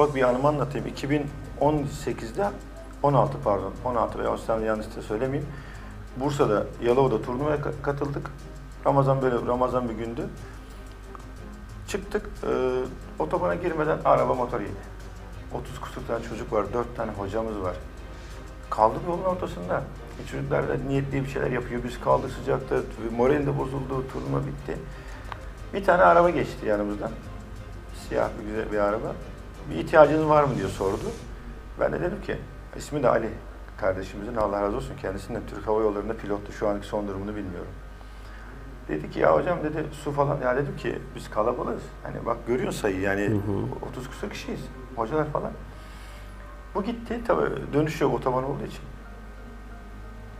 ufak bir anımı anlatayım. 2018'de 16 pardon 16 veya 16 yanlış da söylemeyeyim. Bursa'da Yalova'da turnuvaya ka- katıldık. Ramazan böyle Ramazan bir gündü. Çıktık. E, otobana girmeden araba motor yedi. 30 kusur tane çocuk var, 4 tane hocamız var. Kaldık yolun ortasında. E, Çocuklar da niyetli bir şeyler yapıyor. Biz kaldık sıcakta. Moralim de bozuldu. Turnuva bitti. Bir tane araba geçti yanımızdan. Siyah bir güzel bir araba. Bir ihtiyacınız var mı diye sordu. Ben de dedim ki, ismi de Ali kardeşimizin Allah razı olsun kendisinden Türk Hava Yolları'nda pilottu. Şu anki son durumunu bilmiyorum. Dedi ki ya hocam dedi su falan. Ya dedim ki biz kalabalığız. Hani bak görüyorsun sayıyı yani 30 küsur kişiyiz. Hocalar falan. Bu gitti tabii dönüş yok otoban olduğu için.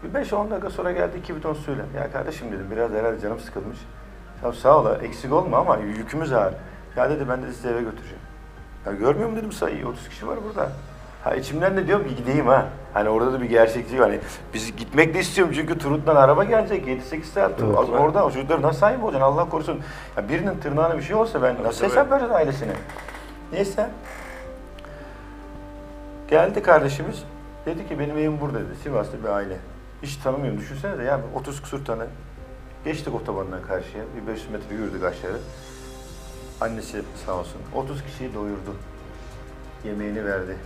Bir 5-10 dakika sonra geldi iki bidon suyla. Ya kardeşim dedim biraz herhalde canım sıkılmış. Tamam sağ ol eksik olma ama yükümüz ağır. Ya dedi ben de sizi eve götüreceğim. Ya görmüyor musun dedim sayıyı 30 kişi var burada. Ha içimden de diyorum ki gideyim ha. Hani orada da bir gerçekçi var. Hani biz gitmek de istiyorum çünkü Turut'tan araba gelecek 7-8 saat. Evet. Az orada o çocuklar nasıl sahip olacaksın Allah korusun. Ya birinin tırnağına bir şey olsa ben nasıl tabii. hesap vereceğim ailesine? Neyse. Geldi kardeşimiz. Dedi ki benim evim burada dedi. Sivas'ta bir aile. Hiç tanımıyorum. Düşünsene de ya 30 kusur tane. Geçtik otobandan karşıya. Bir 500 metre yürüdük aşağı. Annesi sağ olsun 30 kişiyi doyurdu. Yemeğini verdi.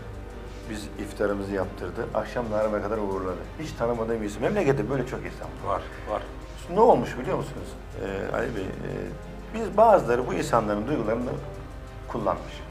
Biz iftarımızı yaptırdı. Akşam narime kadar uğurladı. Hiç tanımadığım isim. Memlekette böyle çok insan var. Var, var. Ne olmuş biliyor musunuz? Ee, Ali Bey, e, biz bazıları bu insanların duygularını kullanmış.